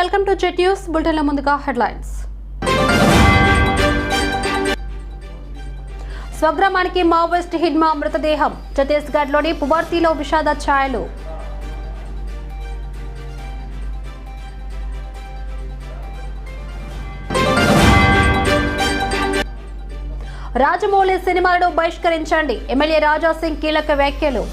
Welcome to jet news బులెటిన్ల ముందుగా headlines. స్వగ్రామానికి Maoist Hidma మృతదేహం ఛత్తీస్గఢ్లోని పువర్తిలో విషాద ఛాయలు. రాజమౌళి సినిమాలను బహిష్కరించండి ఎమ్మెల్యే రాజా సింగ్ కీలక వ్యాఖ్యలు.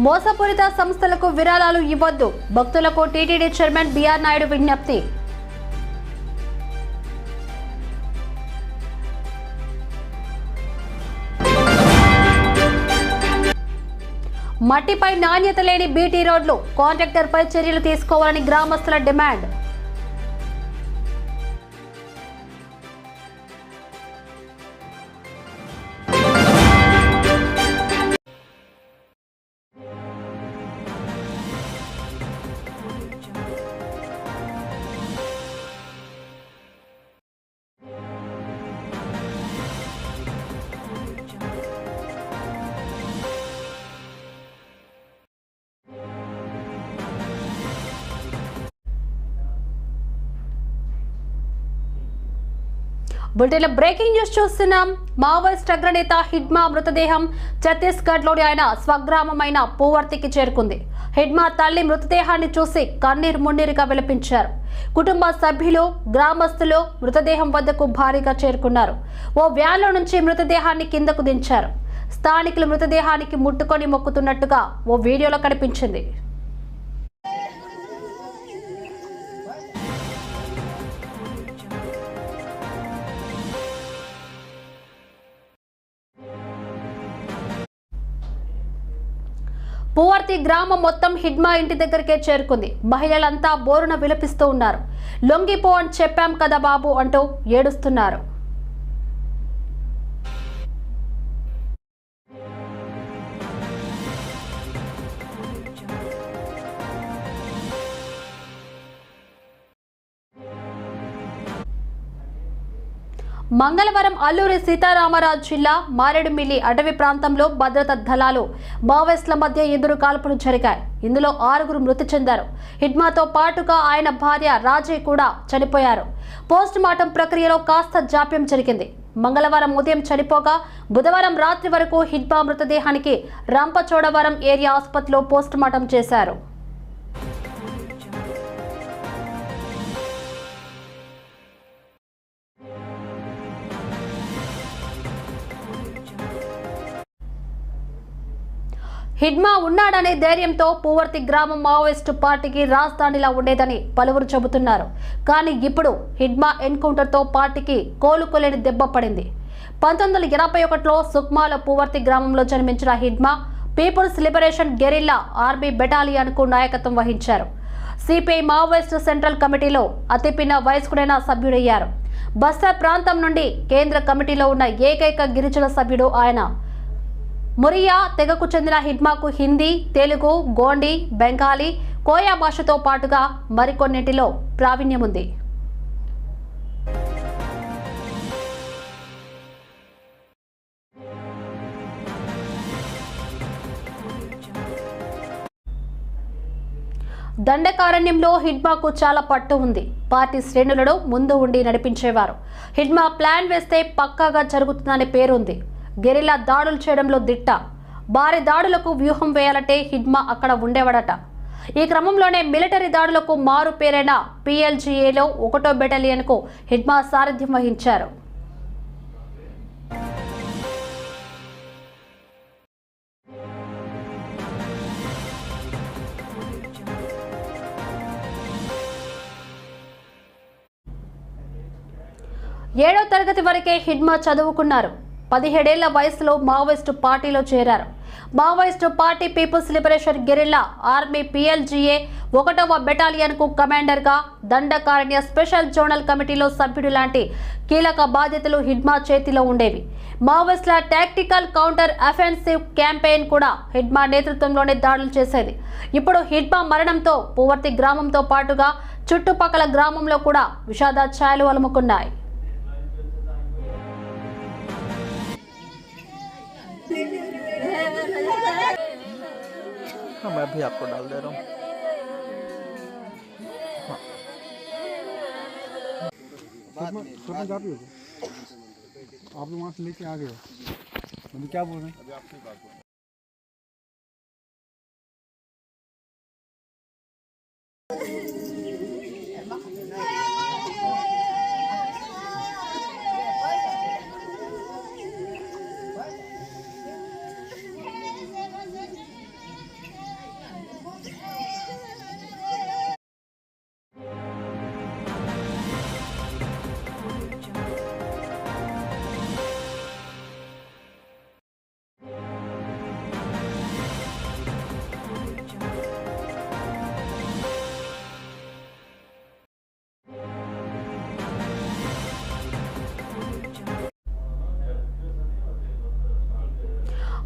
మోసపూరిత సంస్థలకు విరాళాలు ఇవ్వద్దు. భక్తులకు టీటీడీ చైర్మన్ బిఆర్ నాయుడు విజ్ఞప్తి. మట్టిపై నాణ్యత లేని బీటీ రోడ్లు. కాంట్రాక్టర్పై చర్యలు తీసుకోవాలని గ్రామస్తుల డిమాండ్. బులెటిన్లో బ్రేకింగ్ న్యూస్ చూస్తున్నాం. మావోయిస్ట్ అగ్రనేత హిడ్మా మృతదేహం ఛత్తీస్గఢ్లోని ఆయన స్వగ్రామమైన పూవర్తికి చేరుకుంది. హిడ్మా తల్లి మృతదేహాన్ని చూసి కన్నీరు మున్నీరుగా విలపించారు. కుటుంబ సభ్యులు గ్రామస్తులు మృతదేహం వద్దకు భారీగా చేరుకున్నారు. ఓ వ్యాన్లో నుంచి మృతదేహాన్ని కిందకు దించారు. స్థానికులు మృతదేహానికి ముట్టుకొని మొక్కుతున్నట్టుగా ఓ వీడియోలో కనిపించింది. పూవర్తి గ్రామం మొత్తం హిడ్మా ఇంటి దగ్గరికే చేరుకుంది. మహిళలంతా బోరున విలపిస్తూ ఉన్నారు. లొంగిపో అని చెప్పాం కదా బాబు అంటూ ఏడుస్తున్నారు. మంగళవారం అల్లూరి సీతారామరాజు జిల్లా మారేడుమిల్లి అటవీ ప్రాంతంలో భద్రతా దళాలు మావోయిస్టుల మధ్య ఎదురు కాల్పులు జరిగాయి. ఇందులో ఆరుగురు మృతి చెందారు. హిడ్మాతో పాటుగా ఆయన భార్య రాజయ్ కూడా చనిపోయారు. పోస్ట్ మార్టం ప్రక్రియలో కాస్త జాప్యం జరిగింది. మంగళవారం ఉదయం చనిపోగా బుధవారం రాత్రి వరకు హిడ్మా మృతదేహానికి రంపచోడవరం ఏరియా ఆసుపత్రిలో పోస్ట్ మార్టం చేశారు. హిడ్మా ఉన్నాడనే ధైర్యంతో పూవర్తి గ్రామం మావోయిస్టు పార్టీకి రాజధానిలా ఉండేదని పలువురు చెబుతున్నారు. కానీ ఇప్పుడు హిడ్మా ఎన్కౌంటర్తో పార్టీకి కోలుకోలేని దెబ్బ పడింది. పంతొమ్మిది వందల ఎనభై ఒకటిలో సుక్మాల పూవర్తి గ్రామంలో జన్మించిన Hidma people's liberation guerrilla army బెటాలియన్కు నాయకత్వం వహించారు. సిపిఐ మావోయిస్టు సెంట్రల్ కమిటీలో అతిపిన్న వయస్కుడైన సభ్యుడయ్యారు. బస్తర్ ప్రాంతం నుండి కేంద్ర కమిటీలో ఉన్న ఏకైక గిరిజన సభ్యుడు ఆయన. మురియా తెగకు చెందిన హిడ్మాకు హిందీ తెలుగు గోండి బెంగాలీ కోయా భాషతో పాటుగా మరికొన్నింటిలో ప్రావీణ్యం ఉంది దండకారణ్యంలో హిడ్మాకు చాలా పట్టు ఉంది. పార్టీ శ్రేణులను ముందు ఉండి నడిపించేవారు. హిడ్మా ప్లాన్ వేస్తే పక్కాగా జరుగుతుందనే పేరుంది. గెరిలా దాడులు చేయడంలో దిట్ట. భారీ దాడులకు వ్యూహం వేయాలంటే హిడ్మా అక్కడ ఉండేవాడట. ఈ క్రమంలోనే మిలిటరీ దాడులకు మారు పేరైన పిఎల్జీఏలో ఒకటో బెటాలియన్కు హిడ్మా సారథ్యం వహించారు. ఏడో తరగతి వరకే హిడ్మా చదువుకున్నారు. పదిహేడేళ్ళ వయసులో మావోయిస్టు పార్టీలో చేరారు. Maoist party People's Liberation Guerrilla Army PLGA ఒకటవ బెటాలియన్కు కమాండర్గా దండకారణ్య స్పెషల్ జోనల్ కమిటీలో సభ్యుడు లాంటి కీలక బాధ్యతలు హిడ్మా చేతిలో ఉండేవి. మావోయిస్టుల టాక్టికల్ కౌంటర్ అఫెన్సివ్ క్యాంపెయిన్ కూడా హిడ్మా నేతృత్వంలోనే దాడులు చేసేది. ఇప్పుడు హిడ్మా మరణంతో పూవర్తి గ్రామంతో పాటుగా చుట్టుపక్కల గ్రామంలో కూడా విషాద ఛాయలు అలుముకున్నాయి. हाँ मैं भी आपको डाल दे रहा हूँ। हाँ। आप लोग वहाँ से लेके आ गए हो। क्या बोल रहे हैं।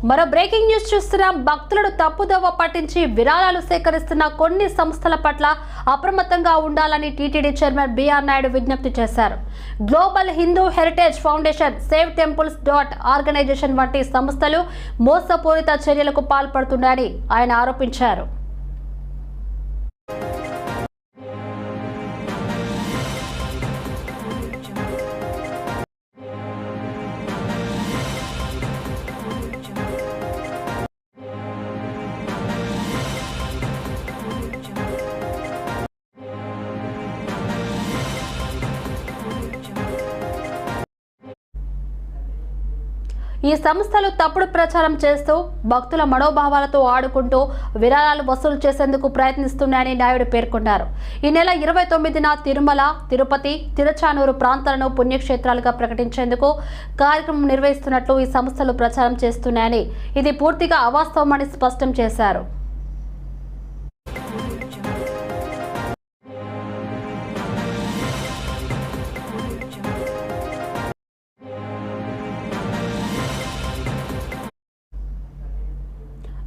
మరో బ్రేకింగ్ న్యూస్ చూస్తున్నాం. భక్తులను తప్పుదోవ పట్టించి విరాళాలు సేకరిస్తున్న కొన్ని సంస్థల పట్ల అప్రమత్తంగా ఉండాలని టీటీడీ చైర్మన్ బీఆర్ నాయుడు విజ్ఞప్తి చేశారు. Global Hindu heritage foundation save temples dot organisation వంటి సంస్థలు మోసపూరిత చర్యలకు పాల్పడుతున్నాయని ఆయన ఆరోపించారు. ఈ సంస్థలు తప్పుడు ప్రచారం చేస్తూ భక్తుల మనోభావాలతో ఆడుకుంటూ విరాళాలు వసూలు చేసేందుకు ప్రయత్నిస్తున్నాయని నాయుడు పేర్కొన్నారు. ఈ నెల ఇరవై తొమ్మిదిన తిరుమల తిరుపతి తిరుచానూరు ప్రాంతాలను పుణ్యక్షేత్రాలుగా ప్రకటించేందుకు కార్యక్రమం నిర్వహిస్తున్నట్లు ఈ సంస్థలు ప్రచారం చేస్తున్నాయని ఇది పూర్తిగా అవాస్తవమని స్పష్టం చేశారు.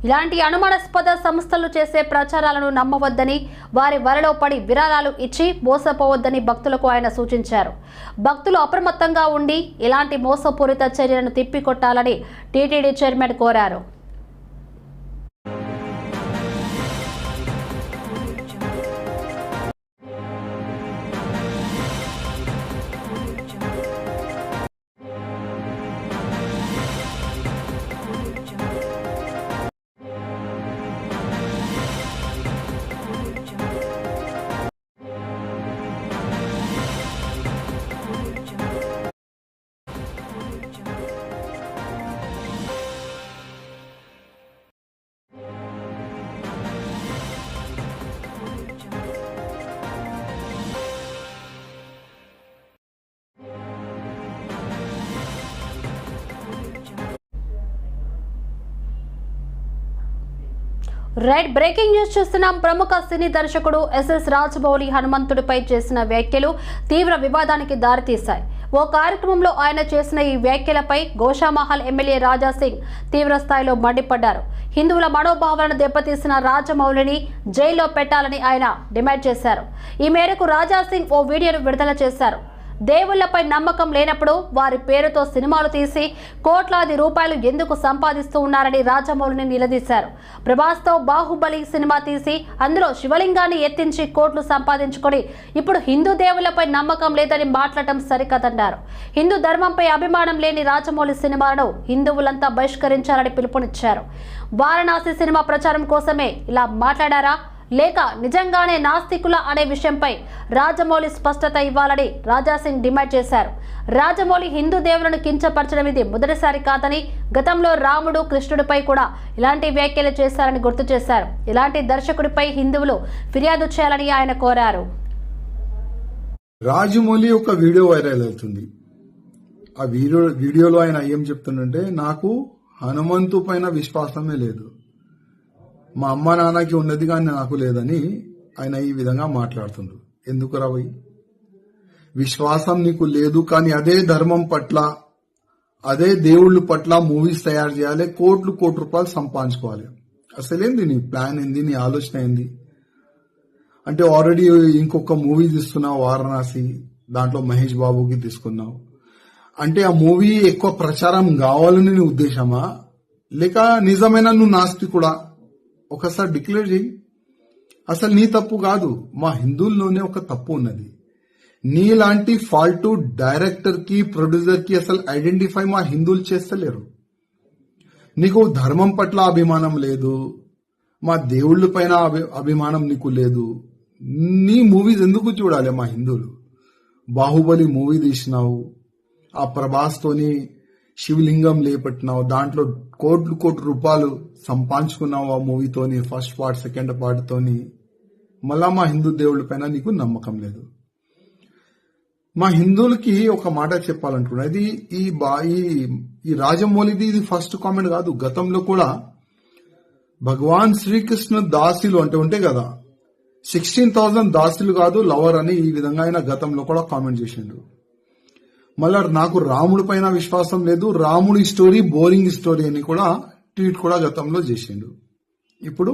ఇలాంటి అనుమానాస్పద సంస్థలు చేసే ప్రచారాలను నమ్మవద్దని వారి వరలో పడి విరాళాలు ఇచ్చి మోసపోవద్దని భక్తులకు ఆయన సూచించారు. భక్తులు అప్రమత్తంగా ఉండి ఇలాంటి మోసపూరిత చర్యలను తిప్పికొట్టాలని టీటీడీ చైర్మన్ కోరారు. రైట్ బ్రేకింగ్ న్యూస్ చూస్తున్నాం. ప్రముఖ సినీ దర్శకుడు ఎస్ఎస్ రాజమౌళి హనుమంతుడిపై చేసిన వ్యాఖ్యలు తీవ్ర వివాదానికి దారితీశాయి. ఓ కార్యక్రమంలో ఆయన చేసిన ఈ వ్యాఖ్యలపై గోషామహల్ ఎమ్మెల్యే రాజా సింగ్ తీవ్ర స్థాయిలో మండిపడ్డారు. హిందువుల మనోభావాలను దెబ్బతీసిన రాజమౌళిని జైల్లో పెట్టాలని ఆయన డిమాండ్ చేశారు. ఈ మేరకు రాజా సింగ్ ఓ వీడియోను విడుదల చేశారు. దేవుళ్ళపై నమ్మకం లేనప్పుడు వారి పేరుతో సినిమాలు తీసి కోట్లాది రూపాయలు ఎందుకు సంపాదిస్తూ ఉన్నారని రాజమౌళిని నిలదీశారు. ప్రభాస్తో బాహుబలి సినిమా తీసి అందులో శివలింగాన్ని ఎత్తించి కోట్లు సంపాదించుకొని ఇప్పుడు హిందూ దేవుళ్ళపై నమ్మకం లేదని మాట్లాడటం సరికదన్నారు. హిందూ ధర్మంపై అభిమానం లేని రాజమౌళి సినిమాలను హిందువులంతా బహిష్కరించాలని పిలుపునిచ్చారు. వారణాసి సినిమా ప్రచారం కోసమే ఇలా మాట్లాడారా? లేక నిజంగానే నాస్తికుల అనే విషయంపై రాజమౌళి స్పష్టత ఇవ్వాలని రాజాసింగ్ డిమాండ్ చేశారు. రాజమౌళి హిందూ దేవులను కించపరచడం ఇది మొదటిసారి కాదని గతంలో రాముడు కృష్ణుడిపై కూడా ఇలాంటి వ్యాఖ్యలు చేశారని గుర్తు చేశారు. ఇలాంటి దర్శకుడిపై హిందువులు ఫిర్యాదు చేయాలని ఆయన కోరారు. రాజమౌళి ఒక వీడియో వైరల్ అవుతుంది. ఆ వీడియో వీడియోలో ఆయన ఏం చెప్తుండంటే నాకు హనుమంతు పైన విశ్వాసమే లేదు. మా అమ్మ నాన్నకి ఉన్నది కానీ నాకు లేదని ఆయన ఈ విధంగా మాట్లాడుతుండ్రు. ఎందుకు రావయ్య? విశ్వాసం నీకు లేదు కానీ అదే ధర్మం పట్ల అదే దేవుళ్ళ పట్ల మూవీస్ తయారు చేయాలి కోట్లు కోటి రూపాయలు సంపాదించుకోవాలి. అసలేంది నీ ప్లాన్ ఏంది నీ ఆలోచన ఏంది? అంటే ఆల్రెడీ ఇంకొక మూవీ తీసుకున్నావు వారణాసి దాంట్లో మహేష్ బాబుకి తీసుకున్నావు అంటే ఆ మూవీ ఎక్కువ ప్రచారం కావాలని నీ ఉద్దేశమా? లేక నిజమైన నువ్వు నాస్తికుడా? ఒకసారి డిక్లేర్ చేయి. అసలు నీ తప్పు కాదు. మా హిందువుల్లోనే ఒక తప్పు ఉన్నది. నీలాంటి ఫాల్ట్ డైరెక్టర్కి ప్రొడ్యూసర్కి అసలు ఐడెంటిఫై మా హిందువులు చేస్తలేరు. నీకు ధర్మం పట్ల అభిమానం లేదు. మా దేవుళ్ళ పైన అభి- అభిమానం నీకు లేదు. నీ మూవీస్ ఎందుకు చూడాలి మా హిందువులు? బాహుబలి మూవీ తీసినావు. ఆ ప్రభాస్తోని శివలింగం లేపట్టినావు దాంట్లో కోట్లు కోట్లు రూపాయలు సంపాదించుకున్నావు ఆ మూవీతోని ఫస్ట్ పార్ట్ సెకండ్ పార్ట్తోని మళ్ళా మా హిందూ దేవుళ్ళ పైన నీకు నమ్మకం లేదు. మా హిందువులకి ఒక మాట చెప్పాలనుకున్నా ఇది ఈ బా ఈ ఈ రాజమౌళిది ఇది ఫస్ట్ కామెంట్ కాదు గతంలో కూడా భగవాన్ శ్రీకృష్ణ దాసులు అంటే ఉంటే కదా సిక్స్టీన్ థౌసండ్ దాసులు కాదు లవర్ అని ఈ విధంగా ఆయన గతంలో కూడా కామెంట్ చేసిండు. మళ్ళా నాకు రాముడి పైన విశ్వాసం లేదు. రాముడి స్టోరీ బోరింగ్ స్టోరీ అని కూడా ట్వీట్ కూడా గతంలో చేసిండు. ఇప్పుడు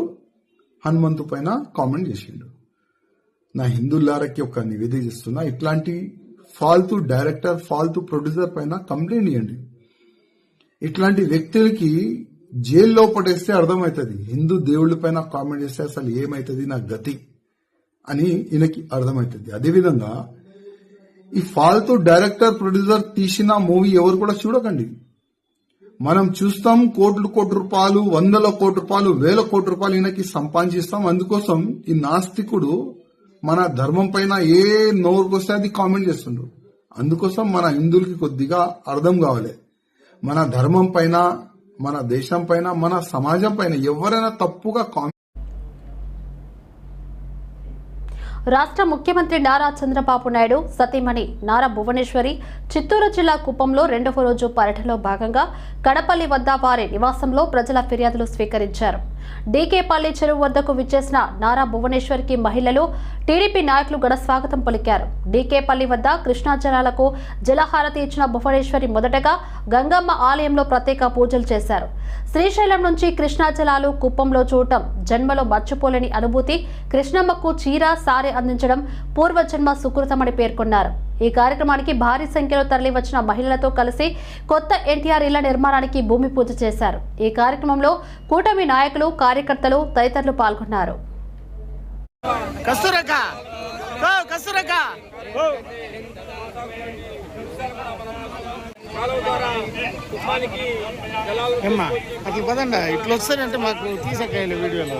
హనుమంతు పైన కామెంట్ చేసిండు. నా హిందువులారకి ఒక నివేదిక ఇస్తున్నా. ఇట్లాంటి ఫాల్తూ డైరెక్టర్ ఫాల్తూ ప్రొడ్యూసర్ పైన కంప్లైంట్ ఇవ్వండి ఇట్లాంటి వ్యక్తులకి జైల్లో పడేస్తే అర్థమవుతుంది. హిందూ దేవుళ్ళ పైన కామెంట్ చేస్తే అసలు ఏమవుతుంది నా గతి అని ఈయనకి అర్థమవుతుంది. అదేవిధంగా ఈ ఫాల్తూ డైరెక్టర్ ప్రొడ్యూసర్ తీసిన మూవీ ఎవరు కూడా చూడకండి. మనం చూస్తాం కోట్లు కోటి రూపాయలు వందల కోటి రూపాయలు వేల కోటి రూపాయలు ఈయనకి సంపాదిస్తాం అందుకోసం ఈ నాస్తికుడు మన ధర్మం పైన ఏ నోరుకొస్తే అది కామెంట్ చేస్తుండ్రు అందుకోసం మన హిందువులకి కొద్దిగా అర్థం కావాలి. మన ధర్మం పైన మన దేశం పైన మన సమాజం పైన ఎవరైనా తప్పుగా కామెంట్ రాష్ట్ర ముఖ్యమంత్రి నారా చంద్రబాబు నాయుడు సతీమణి నారా భువనేశ్వరి చిత్తూరు జిల్లా కుప్పంలో రెండవ రోజు పర్యటనలో భాగంగా కడపల్లి వద్ద వారి నివాసంలో ప్రజల ఫిర్యాదులు స్వీకరించారు. డీకేపల్లి చెరువు వద్దకు విచ్చేసిన నారా భువనేశ్వర్కి మహిళలు టీడీపీ నాయకులు ఘన స్వాగతం పలికారు. డీకేపల్లి వద్ద కృష్ణా జలాలకు జలహారతి ఇచ్చిన భువనేశ్వరి మొదటగా గంగమ్మ ఆలయంలో ప్రత్యేక పూజలు చేశారు. శ్రీశైలం నుంచి కృష్ణా జలాలు కుప్పంలో చూడటం జన్మలో మర్చిపోలేని అనుభూతి కృష్ణమ్మకు చీర సారె అందించడం పూర్వజన్మ సుకృతమని పేర్కొన్నారు. ఈ కార్యక్రమానికి భారీ సంఖ్యలో తరలివచ్చిన మహిళలతో కలిసి కొత్త ఎన్టీఆర్ ఇళ్ళ నిర్మాణానికి భూమి పూజ చేశారు ఈ కార్యక్రమంలో కూటమి నాయకులు కార్యకర్తలు తదితరులు పాల్గొన్నారు అట్లా పదండి ఇట్లా వస్తారంటే మాకు తీసకాయలు వీడియోలో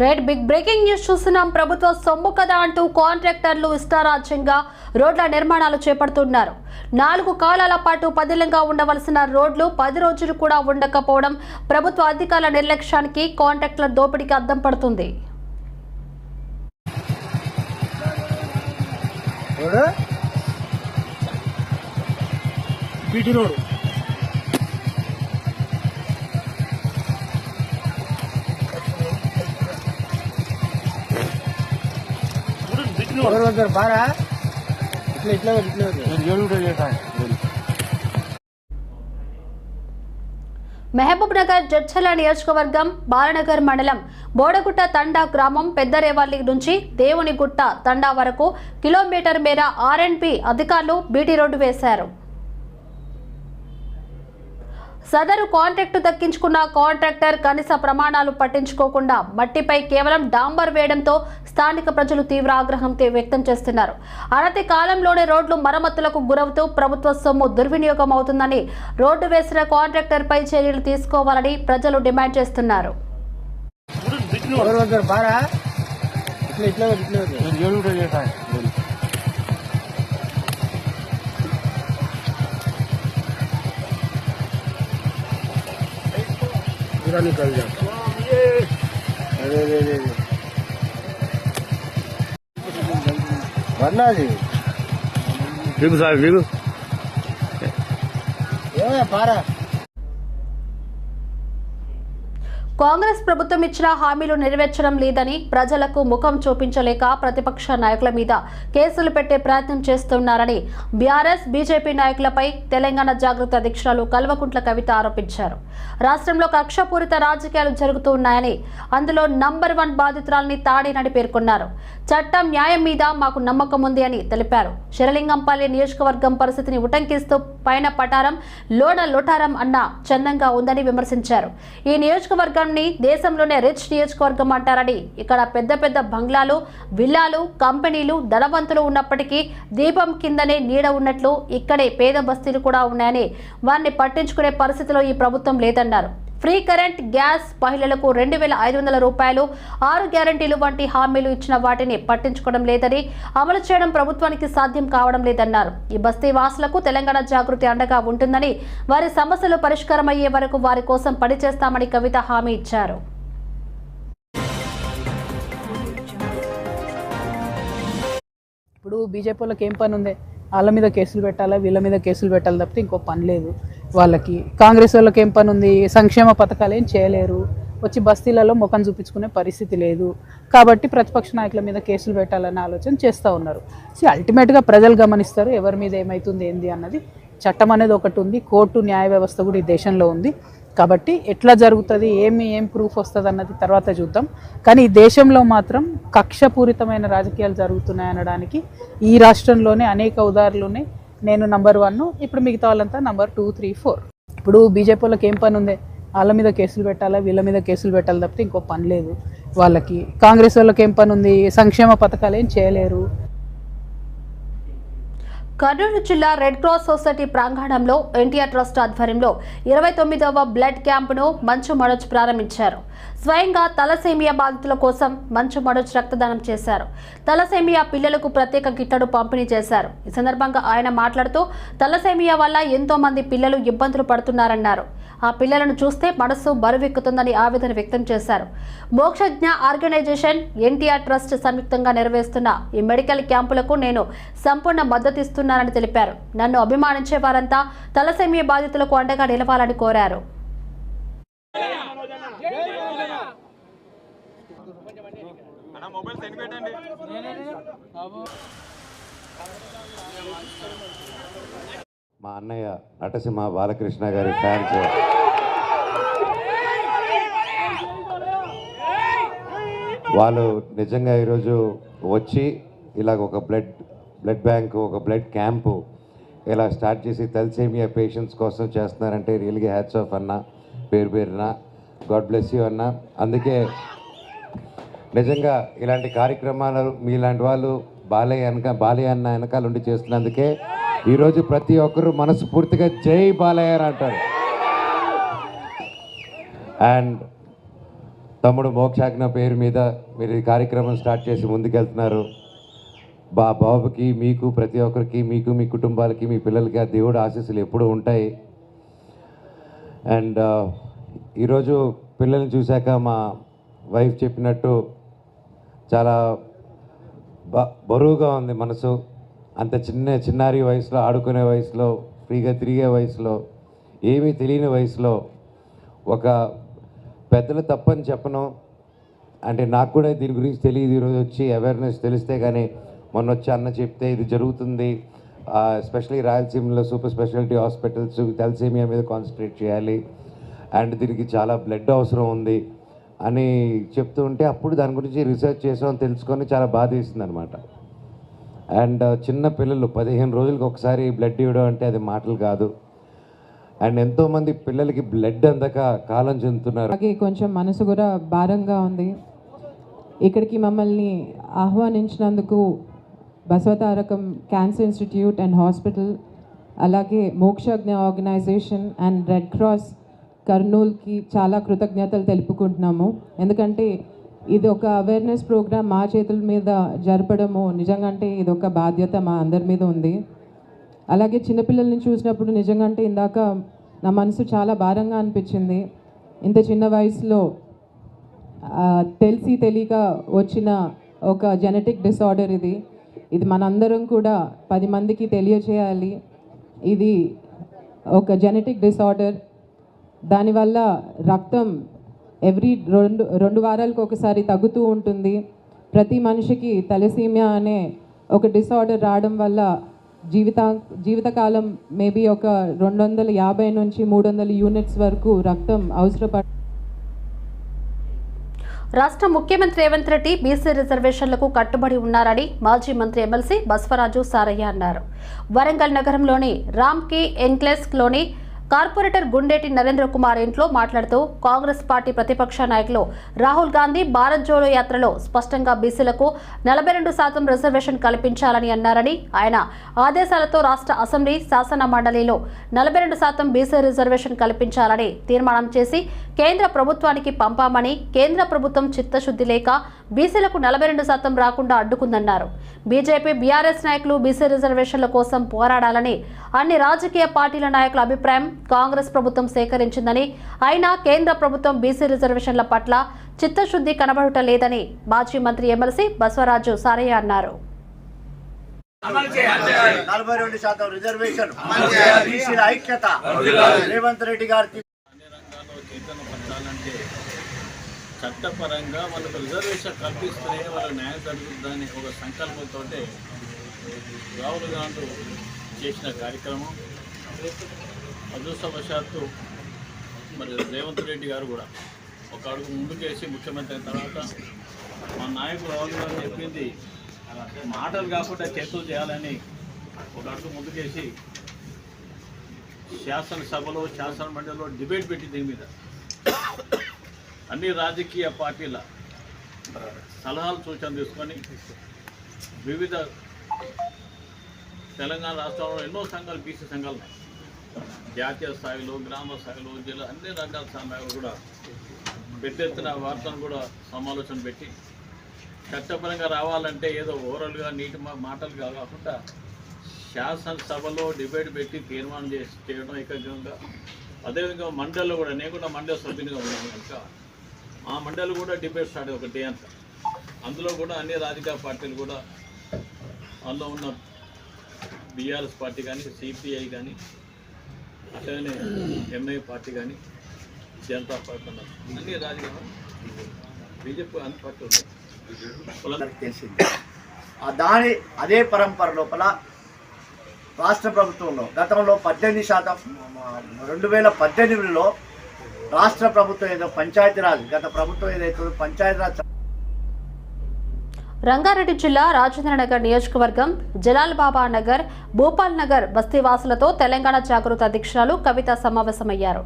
రెడ్ బిగ్ బ్రేకింగ్ న్యూస్ చూస్తున్నాం. ప్రభుత్వ సొమ్ము కదా అంటూ కాంట్రాక్టర్లు ఇష్టారాజ్యంగా రోడ్ల నిర్మాణాలు చేపడుతున్నారు. నాలుగు కాలాల పాటు పదిలంగా ఉండవలసిన రోడ్లు పది రోజులు కూడా ఉండకపోవడం ప్రభుత్వ అధికారుల నిర్లక్ష్యానికి కాంట్రాక్టుల దోపిడీకి అద్దం పడుతుంది. బీటీ రోడ్ బారా ఇట్లా ఇట్లా ఇట్లా మహబూబ్ నగర్ జడ్చల నియోజకవర్గం బాలనగర్ మండలం బోడగుట్ట తండా గ్రామం పెద్దరేవల్లి నుంచి దేవునిగుట్ట తండా వరకు కిలోమీటర్ మేర ఆర్ఎండ్బి అధికారులు బీటీ రోడ్డు వేశారు. సదరు కాంట్రాక్టు దక్కించుకున్న కాంట్రాక్టర్ కనీస ప్రమాణాలు పట్టించుకోకుండా మట్టిపై కేవలం డాంబర్ వేయడంతో స్థానిక ప్రజలు తీవ్ర ఆగ్రహంతే వ్యక్తం చేస్తున్నారు అనతి కాలంలోనే రోడ్లు మరమ్మతులకు గురవుతూ ప్రభుత్వ సొమ్ము దుర్వినియోగం అవుతుందని రోడ్డు వేసిన కాంట్రాక్టర్ పై చర్యలు తీసుకోవాలని ప్రజలు డిమాండ్ చేస్తున్నారు रास्ता निकल जाता अरे रे जी बिल्कुल साहब बिल्कुल ये बारह కాంగ్రెస్ ప్రభుత్వం ఇచ్చిన హామీలు నెరవేర్చడం లేదని ప్రజలకు ముఖం చూపించలేక ప్రతిపక్ష నాయకుల మీద కేసులు పెట్టే ప్రయత్నం చేస్తున్నారని బీఆర్ఎస్ బీజేపీ నాయకులపై తెలంగాణ జాగృతి అధ్యక్షురాలు కల్వకుంట్ల కవిత ఆరోపించారు. రాష్ట్రంలో కక్షపూరిత రాజకీయాలు జరుగుతూ ఉన్నాయని అందులో నంబర్ వన్ బాధితురాల్ని తాడేనని పేర్కొన్నారు. చట్టం న్యాయం మీద మాకు నమ్మకం ఉంది అని తెలిపారు. శరలింగంపల్లి నియోజకవర్గం పరిస్థితిని ఉటంకిస్తూ పైన పటారం లోన లోటారం అన్న చందంగా ఉందని విమర్శించారు. ఈ నియోజకవర్గం నియోజకవర్గాన్ని దేశంలోనే రిచ్ నియోజకవర్గం అంటారని. ఇక్కడ పెద్ద పెద్ద బంగ్లాలు విల్లాలు కంపెనీలు ధనవంతులు ఉన్నప్పటికీ దీపం కిందనే నీడ ఉన్నట్లు ఇక్కడే పేద బస్తీలు కూడా ఉన్నాయని వారిని పట్టించుకునే పరిస్థితిలో ఈ ప్రభుత్వం లేదన్నారు. ఫ్రీ కరెంట్ గ్యాస్ మహిళలకు రెండు వేల ఐదు వందల రూపాయలు ఆరు గ్యారంటీలు వంటి హామీలు ఇచ్చిన వాటిని పట్టించుకోవడం లేదని అమలు చేయడం ప్రభుత్వానికి సాధ్యం కావడం లేదన్నారు. ఈ బస్తీ వాసులకు తెలంగాణ జాగృతి అండగా ఉంటుందని వారి సమస్యలు పరిష్కారం అయ్యే వరకు వారి కోసం పనిచేస్తామని కవిత హామీ ఇచ్చారు. ఇప్పుడు బీజేపీ వాళ్ళకి ఏం పని ఉంది? వాళ్ళ మీద కేసులు పెట్టాలా? వీళ్ళ మీద కేసులు పెట్టాలి? తప్పితే ఇంకో పని లేదు. వాళ్ళకి. కాంగ్రెస్ వాళ్ళకి ఏం పని ఉంది సంక్షేమ పథకాలు ఏం చేయలేరు. వచ్చి బస్తీలలో ముఖం చూపించుకునే పరిస్థితి లేదు. కాబట్టి ప్రతిపక్ష నాయకుల మీద కేసులు పెట్టాలనే ఆలోచన చేస్తూ ఉన్నారు. సో అల్టిమేట్గా ప్రజలు గమనిస్తారు ఎవరి మీద ఏమవుతుంది ఏంది అన్నది. చట్టం అనేది ఒకటి ఉంది. కోర్టు న్యాయ వ్యవస్థ కూడా ఈ దేశంలో ఉంది. కాబట్టి ఎట్లా జరుగుతుంది ఏమి ఏం ప్రూఫ్ వస్తుంది అన్నది తర్వాత చూద్దాం. కానీ ఈ దేశంలో మాత్రం కక్షపూరితమైన రాజకీయాలు జరుగుతున్నాయి అనడానికి ఈ రాష్ట్రంలోనే అనేక ఉదాహరణలు ఉన్నాయి. నేను నంబర్ వన్ ఇప్పుడు మిగతా వాళ్ళంతా నంబర్ టూ త్రీ ఫోర్ ఇప్పుడు బీజేపీ వాళ్ళకి ఏం పని ఉంది వాళ్ళ మీద కేసులు పెట్టాలా? వీళ్ళ మీద కేసులు పెట్టాలి తప్పితే ఇంకో పని లేదు వాళ్ళకి. కాంగ్రెస్ వాళ్ళకి ఏం పని ఉంది సంక్షేమ పథకాలు ఏం చేయలేరు. కర్నూలు జిల్లా రెడ్ క్రాస్ సొసైటీ ప్రాంగణంలో ఎన్టీఆర్ ట్రస్ట్ ఆధ్వర్యంలో ఇరవై తొమ్మిదవ బ్లడ్ క్యాంపును మంచు మనోజ్ ప్రారంభించారు. స్వయంగా తలసేమియా బాధితుల కోసం మంచు మనోజ్ రక్తదానం చేశారు. తలసేమియా పిల్లలకు ప్రత్యేక కిట్టడు పంపిణీ చేశారు. ఈ సందర్భంగా ఆయన మాట్లాడుతూ తలసేమియా వల్ల ఎంతో మంది పిల్లలు ఇబ్బందులు పడుతున్నారన్నారు. ఆ పిల్లలను చూస్తే మనస్సు బరువెక్కుతుందని ఆవేదన వ్యక్తం చేశారు. మోక్షజ్ఞ ఆర్గనైజేషన్ ఎన్టీఆర్ ట్రస్ట్ సంయుక్తంగా నిర్వహిస్తున్న ఈ మెడికల్ క్యాంపులకు నేను సంపూర్ణ మద్దతు చేస్తున్నారని తెలిపారు. నన్ను అభిమానించే వారంతా తలసేమియ బాధితులకు అండగా నిలవాలని కోరారు. మా అన్నయ్య నటసింహ బాలకృష్ణ గారి ఫ్యాన్స్. వాళ్ళు నిజంగా ఈరోజు వచ్చి ఇలాగ ఒక బ్లడ్ బ్లడ్ బ్యాంకు ఒక బ్లడ్ క్యాంపు ఇలా స్టార్ట్ చేసి తలసేమియా పేషెంట్స్ కోసం చేస్తున్నారంటే రియల్గా హ్యాట్స్ ఆఫ్ అన్న పేరు పేరున. గాడ్ బ్లెస్ యూ అన్న. అందుకే నిజంగా ఇలాంటి కార్యక్రమాలు మీలాంటి వాళ్ళు బాలయ్య వెనక బాలయ్య అన్న వెనకాల ఉండి చేస్తున్నందుకే ఈరోజు ప్రతి ఒక్కరూ మనస్ఫూర్తిగా జై బాలయ్య అని అంటారు. అండ్ తమ్ముడు మోక్షాజ్ఞ పేరు మీద మీరు ఈ కార్యక్రమం స్టార్ట్ చేసి ముందుకెళ్తున్నారు. బా బాబుకి మీకు ప్రతి ఒక్కరికి మీకు మీ కుటుంబాలకి మీ పిల్లలకి ఆ దేవుడు ఆశీస్సులు ఎప్పుడూ ఉంటాయి. అండ్ ఈరోజు పిల్లల్ని చూశాక మా వైఫ్ చెప్పినట్టు చాలా బ బరువుగా ఉంది మనసు. అంత చిన్న చిన్నారి వయసులో ఆడుకునే వయసులో ఫ్రీగా తిరిగే వయసులో ఏమీ తెలియని వయసులో ఒక పెద్దలు తప్పని చెప్పను. అంటే నాకు కూడా దీని గురించి తెలియదు. ఈరోజు వచ్చి అవేర్నెస్ తెలిస్తే కానీ మొన్న వచ్చి అన్న చెప్తే ఇది జరుగుతుంది. ఎస్పెషలీ రాయలసీమలో సూపర్ స్పెషాలిటీ హాస్పిటల్స్ తెలసీమియా మీద కాన్సన్ట్రేట్ చేయాలి. అండ్ దీనికి చాలా బ్లడ్ అవసరం ఉంది అని చెప్తూ ఉంటే అప్పుడు దాని గురించి రీసెర్చ్ చేసాం తెలుసుకొని చాలా బాధ వేసింది అనమాట అండ్ uh, చిన్న పిల్లలు పదిహేను రోజులకు ఒకసారి బ్లడ్ ఇవ్వడం అంటే అది మాటలు కాదు. అండ్ ఎంతోమంది పిల్లలకి బ్లడ్ అందక కాలం చెందుతున్నారు. అలాగే కొంచెం మనసు కూడా భారంగా ఉంది. ఇక్కడికి మమ్మల్ని ఆహ్వానించినందుకు Basavatarakam cancer institute and hospital అలాగే Mokshagna organisation and red cross కర్నూల్కి చాలా కృతజ్ఞతలు తెలుపుకుంటున్నాము. ఎందుకంటే ఇది ఒక అవేర్నెస్ ప్రోగ్రామ్ మా చేతుల మీద జరపడము. నిజంగా అంటే ఇది ఒక బాధ్యత మా అందరి మీద ఉంది. అలాగే చిన్నపిల్లల్ని చూసినప్పుడు నిజంగా అంటే ఇందాక నా మనసు చాలా భారంగా అనిపించింది. ఇంత చిన్న వయసులో తెలిసి తెలియక వచ్చిన ఒక జెనెటిక్ డిసార్డర్ ఇది. ఇది మనందరం కూడా పది మందికి తెలియచేయాలి. ఇది ఒక జెనెటిక్ డిసార్డర్ దానివల్ల రక్తం ఎవ్రీ రెండు రెండు వారాలకు ఒకసారి తగ్గుతూ ఉంటుంది. ప్రతి మనిషికి తలసీమియా అనే ఒక డిసార్డర్ రావడం వల్ల జీవిత జీవితకాలం మేబీ ఒక రెండు వందల యాభై నుంచి మూడు వందల యూనిట్స్ వరకు రక్తం అవసరపడ రాష్ట్ర ముఖ్యమంత్రి రేవంత్ రెడ్డి బీసీ రిజర్వేషన్లకు కట్టుబడి ఉన్నారని మాజీ మంత్రి ఎమ్మెల్సీ బస్వరాజు సారయ్య అన్నారు. వరంగల్ నగరంలోని రామ్కీ ఎన్క్లెస్లోని కార్పొరేటర్ గుండేటి నరేంద్ర కుమార్ ఇంట్లో మాట్లాడుతూ కాంగ్రెస్ పార్టీ ప్రతిపక్ష నాయకులు రాహుల్ గాంధీ భారత్ జోడో యాత్రలో స్పష్టంగా బీసీలకు నలభై రెండు శాతం రిజర్వేషన్ కల్పించాలని అన్నారని ఆయన ఆదేశాలతో రాష్ట్ర అసెంబ్లీ శాసన మండలిలో నలభై రెండు శాతం బీసీ రిజర్వేషన్ కల్పించాలని తీర్మానం చేసి కేంద్ర ప్రభుత్వానికి పంపామని కేంద్ర ప్రభుత్వం చిత్తశుద్ధి లేక బీసీలకు నలభై రెండు శాతం రాకుండా అడ్డుకుందన్నారు. బీజేపీ బీఆర్ఎస్ నాయకులు బీసీ రిజర్వేషన్ల కోసం పోరాడాలని అన్ని రాజకీయ పార్టీల నాయకుల అభిప్రాయం కాంగ్రెస్ ప్రభుత్వం సేకరించిందని అయినా కేంద్ర ప్రభుత్వం బీసీ రిజర్వేషన్ల పట్ల చిత్తశుద్ధి కనబడటం లేదని మాజీ మంత్రి ఎమ్మెల్సీ బసవరాజు సారయ్య అన్నారు. నలభై రెండు శాతం రిజర్వేషన్. ఐక్యత. రేవంత్ రెడ్డి గారు చట్టపరంగా వాళ్ళకు రిజర్వేషన్ కల్పిస్తూనే వాళ్ళ న్యాయం జరుగుతుందని ఒక సంకల్పంతో రాహుల్ గాంధీ చేసిన కార్యక్రమం. అదృష్టవశాత్తు మరి రేవంత్ రెడ్డి గారు కూడా ఒక అడుగు ముందుకేసి ముఖ్యమంత్రి అయిన తర్వాత మా నాయకుడు రాహుల్ గాంధీ చెప్పింది మాటలు కాకుండా చేతులు చేయాలని ఒక అడుగు ముందుకేసి శాసనసభలో శాసనమండలిలో డిబేట్ పెట్టి దీని మీద. అన్ని రాజకీయ పార్టీల సలహాలు సూచనలు తీసుకొని వివిధ తెలంగాణ రాష్ట్రంలో ఎన్నో సంఘాలు బీసీ సంఘాలు ఉన్నాయి. జాతీయ స్థాయిలో గ్రామ స్థాయిలో జిల్లా అన్ని రకాల సమయాలు కూడా పెద్ద ఎత్తున వార్తను కూడా సమాలోచన పెట్టి చట్టపరంగా రావాలంటే ఏదో ఓవరాల్గా నీటి మా- కాకుండా శాసనసభలో డిబేట్ పెట్టి తీర్మానం చేసి చేయడం ఏకగ్రంగా అదేవిధంగా మండలిలో కూడా నేను కూడా మండలి సభ్యునిగా ఉన్నాను కనుక ఆ మండలి కూడా డిబేట్ స్టార్ట్ ఒక డే అంతా. అందులో కూడా అన్ని రాజకీయ పార్టీలు కూడా అందులో ఉన్న బీఆర్ఎస్ పార్టీ కానీ సిపిఐ కానీ అట్లనే ఎంఐ పార్టీ కానీ జనతా పార్టీ ఉన్నారు. అన్ని రాజకీయ బీజేపీ అన్ని పార్టీలు ఉన్నాయి. తెలిసింది దాని అదే పరంపర లోపల రాష్ట్ర ప్రభుత్వంలో గతంలో పద్దెనిమిది శాతం రెండు వేల పద్దెనిమిదిలో రాష్ట్ర ప్రభుత్వం ఏదో పంచాయతీరాజ్ గత ప్రభుత్వం ఏదైతే పంచాయతీరాజ్ రంగారెడ్డి జిల్లా రాజేంద్రనగర్ నియోజకవర్గం జలాల్ బాబా నగర్ భూపాల్ నగర్ బస్తీవాసులతో తెలంగాణ జాగృత అధ్యక్షురాలు కవిత సమావేశమయ్యారు.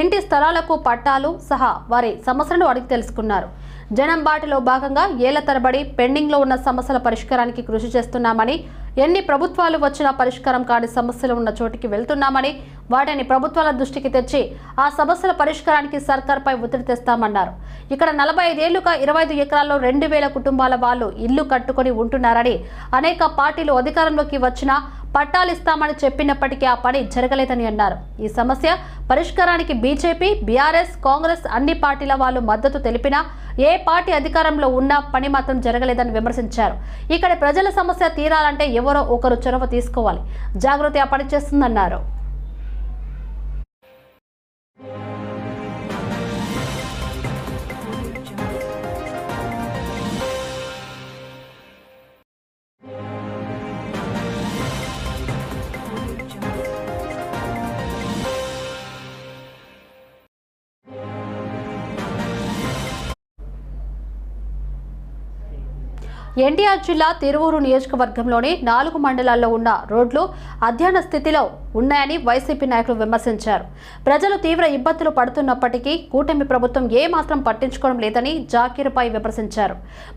ఇంటి స్థలాలకు పట్టాలు సహా వారి సమస్యలను అడిగి తెలుసుకున్నారు. జనం బాటలో భాగంగా ఏళ్ళ తరబడి పెండింగ్లో ఉన్న సమస్యల పరిష్కారానికి కృషి చేస్తున్నామని ఎన్ని ప్రభుత్వాలు వచ్చినా పరిష్కారం కాని సమస్యలు ఉన్న చోటికి వెళ్తున్నామని వాటిని ప్రభుత్వాల దృష్టికి తెచ్చి ఆ సమస్యల పరిష్కారానికి సర్కార్పై ఒత్తిడి తెస్తామన్నారు. ఇక్కడ నలభై ఐదేళ్ళుగా ఇరవై ఐదు ఎకరాల్లో రెండు వేల కుటుంబాల వాళ్ళు ఇల్లు కట్టుకొని ఉంటున్నారని అనేక పార్టీలు అధికారంలోకి వచ్చినా పట్టాలిస్తామని చెప్పినప్పటికీ ఆ పని జరగలేదని అన్నారు. ఈ సమస్య పరిష్కారానికి బీజేపీ బీఆర్ఎస్ కాంగ్రెస్ అన్ని పార్టీల వాళ్ళు మద్దతు తెలిపినా ఏ పార్టీ అధికారంలో ఉన్నా పని మాత్రం జరగలేదని విమర్శించారు. ఇక్కడ ప్రజల సమస్య తీరాలంటే ఎవరో ఒకరు చొరవ తీసుకోవాలి జాగృతి ఆ ఎన్టీఆర్ జిల్లా తిరువూరు నియోజకవర్గంలోని నాలుగు మండలాల్లో ఉన్న రోడ్లు అధ్యయన స్థితిలో ఉన్నాయని వైసీపీ నాయకులు విమర్శించారు. ప్రజలు తీవ్ర ఇబ్బందులు పడుతున్నప్పటికీ కూటమి ప్రభుత్వం ఏమాత్రం పట్టించుకోవడం లేదని జాకీర్పై విమర్శించారు.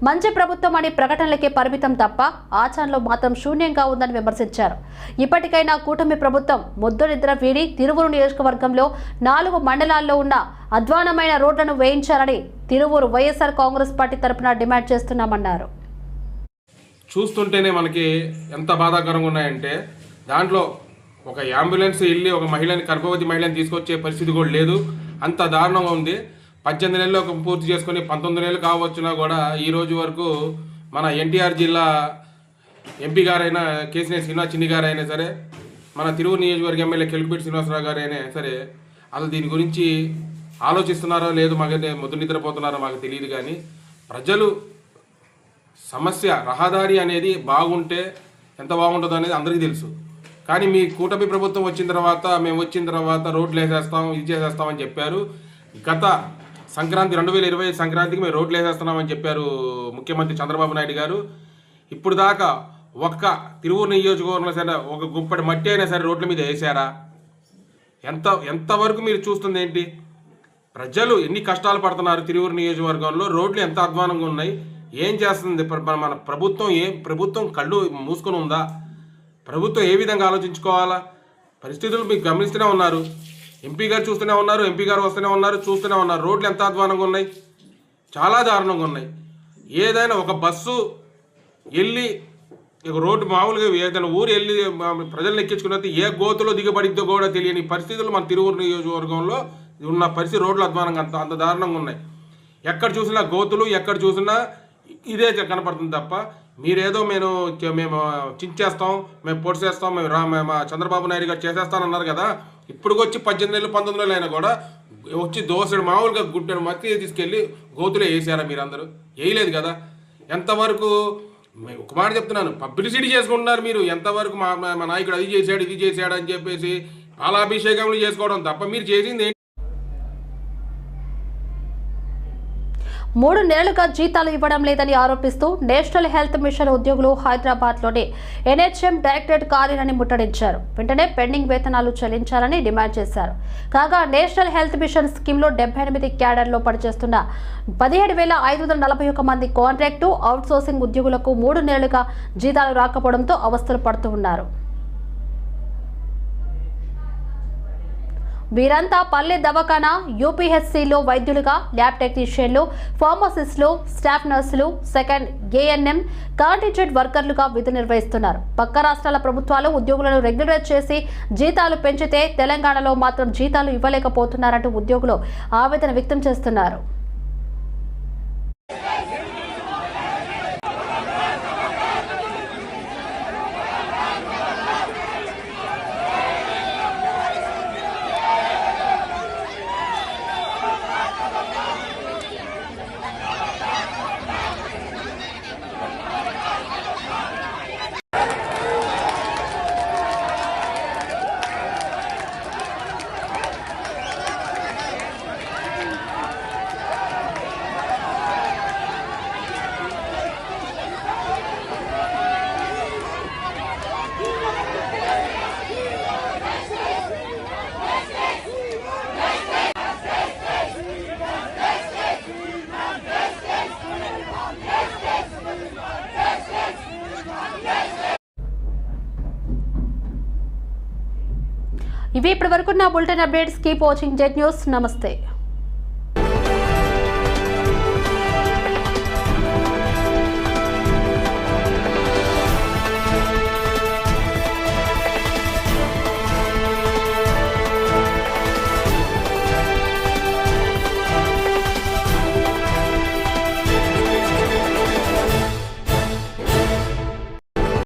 మంచి ప్రభుత్వం అని ప్రకటనలకే పరిమితం తప్ప ఆచరణలో మాత్రం శూన్యంగా ఉందని విమర్శించారు. ఇప్పటికైనా కూటమి ప్రభుత్వం ముద్దు నిద్ర వీడి తిరువురు నియోజకవర్గంలో నాలుగు మండలాల్లో ఉన్న అధ్వానమైన రోడ్లను వేయించాలని తిరువూరు వైఎస్ఆర్ కాంగ్రెస్ పార్టీ తరపున డిమాండ్ చేస్తున్నామన్నారు. చూస్తుంటేనే మనకి ఎంత బాధాకరంగా ఉన్నాయంటే దాంట్లో ఒక అంబులెన్స్ వెళ్ళి ఒక మహిళని గర్భవతి మహిళని తీసుకొచ్చే పరిస్థితి కూడా లేదు. అంత దారుణంగా ఉంది. పద్దెనిమిది నెలలు ఒక పూర్తి చేసుకొని పంతొమ్మిది నెలలు కావచ్చునా కూడా ఈ రోజు వరకు మన ఎన్టీఆర్ జిల్లా ఎంపీ గారైనా కేసీనే శ్రీనివాస్ చిన్ని గారైనా సరే మన తిరువు నియోజకవర్గ ఎమ్మెల్యే కెలుకుపేటి శ్రీనివాసరావు గారైనా సరే అసలు దీని గురించి ఆలోచిస్తున్నారో లేదు మాకు ముద్దు నిద్రపోతున్నారో మాకు తెలియదు కానీ ప్రజలు సమస్య రహదారి అనేది బాగుంటే ఎంత బాగుంటుందో అనేది అందరికీ తెలుసు. కానీ మీ కూటమి ప్రభుత్వం వచ్చిన తర్వాత మేము వచ్చిన తర్వాత రోడ్లు వేసేస్తాం ఇది చేసేస్తామని చెప్పారు. గత సంక్రాంతి రెండు వేల ఇరవై సంక్రాంతికి మేము రోడ్లు వేసేస్తున్నామని చెప్పారు ముఖ్యమంత్రి చంద్రబాబు నాయుడు గారు. ఇప్పుడు దాకా ఒక్క తిరువురు నియోజకవర్గంలో సరే ఒక గుప్పటి మట్టి అయినా సరే రోడ్ల మీద వేసారా? ఎంత ఎంతవరకు మీరు చూస్తుంది ఏంటి? ప్రజలు ఎన్ని కష్టాలు పడుతున్నారు తిరువురు నియోజకవర్గంలో? రోడ్లు ఎంత అధ్వానంగా ఉన్నాయి? ఏం చేస్తుంది? మన- ప్రభుత్వం ఏ ప్రభుత్వం కళ్ళు మూసుకొని ఉందా? ప్రభుత్వం ఏ విధంగా ఆలోచించుకోవాలా? పరిస్థితులు మీకు గమనిస్తూనే ఉన్నారు. ఎంపీ గారు చూస్తూనే ఉన్నారు ఎంపీ గారు వస్తూనే ఉన్నారు చూస్తూనే ఉన్నారు. రోడ్లు ఎంత అధ్వానంగా ఉన్నాయి? చాలా దారుణంగా ఉన్నాయి. ఏదైనా ఒక బస్సు వెళ్ళి ఇక రోడ్డు మామూలుగా ఏదైనా ఊరు వెళ్ళి ప్రజలను ఎక్కించుకున్నది ఏ గోతులో దిగబడిద్దో కూడా తెలియని పరిస్థితులు మన తిరువురు నియోజకవర్గంలో ఉన్న పరిస్థితి రోడ్లు అధ్వానంగా అంత అంత దారుణంగా ఉన్నాయి. ఎక్కడ చూసినా గోతులు ఎక్కడ చూసినా ఇదే కనపడుతుంది తప్ప మీరేదో మేము మేము చించేస్తాం మేము పొడిచేస్తాం మేము రా మేము చంద్రబాబు నాయుడు గారు చేసేస్తానన్నారు కదా ఇప్పుడు వచ్చి పద్దెనిమిది నెలలు పంతొమ్మిది నెలలు అయినా కూడా వచ్చి దోసడు మామూలుగా గుడ్డను మత్తి తీసుకెళ్ళి గోతులే వేసారా మీరందరూ? వేయలేదు కదా. ఎంతవరకు ఒక మాట చెప్తున్నాను పబ్లిసిటీ చేసుకుంటున్నారు మీరు ఎంతవరకు మా మా- మా నాయకుడు అది చేశాడు ఇది చేశాడు అని చెప్పేసి పాలాభిషేకములు చేసుకోవడం తప్ప మీరు చేసింది మూడు నెలలుగా జీతాలు ఇవ్వడం లేదని ఆరోపిస్తూ నేషనల్ హెల్త్ మిషన్ ఉద్యోగులు హైదరాబాద్లోని ఎన్హెచ్ఎం డైరెక్టరేట్ కార్యాలయాన్ని ముట్టడించారు. వెంటనే పెండింగ్ వేతనాలు చెల్లించాలని డిమాండ్ చేశారు. కాగా నేషనల్ హెల్త్ మిషన్ స్కీమ్లో డెబ్బై ఎనిమిది క్యాడర్లో పనిచేస్తున్న పదిహేడు వేల ఐదు వందల నలభై ఒక్క మంది కాంట్రాక్టు అవుట్సోర్సింగ్ ఉద్యోగులకు మూడు నెలలుగా జీతాలు రాకపోవడంతో అవస్థలు పడుతూ ఉన్నారు. వీరంతా పల్లె దవాఖానా యూపీహెచ్సిలో వైద్యులుగా ల్యాబ్ టెక్నీషియన్లు ఫార్మసిస్టులు స్టాఫ్ నర్సులు సెకండ్ ఏఎన్ఎం కాంటిజెంట్ వర్కర్లుగా విధులు నిర్వహిస్తున్నారు. పక్క రాష్ట్రాల ప్రభుత్వాలు ఉద్యోగులను రెగ్యులర్ చేసి జీతాలు పెంచితే తెలంగాణలో మాత్రం జీతాలు ఇవ్వలేకపోతున్నారంటూ ఉద్యోగులు ఆవేదన వ్యక్తం చేస్తున్నారు. ఇవి ఇప్పటి వరకు నా bulletin updates keep watching Z news. నమస్తే.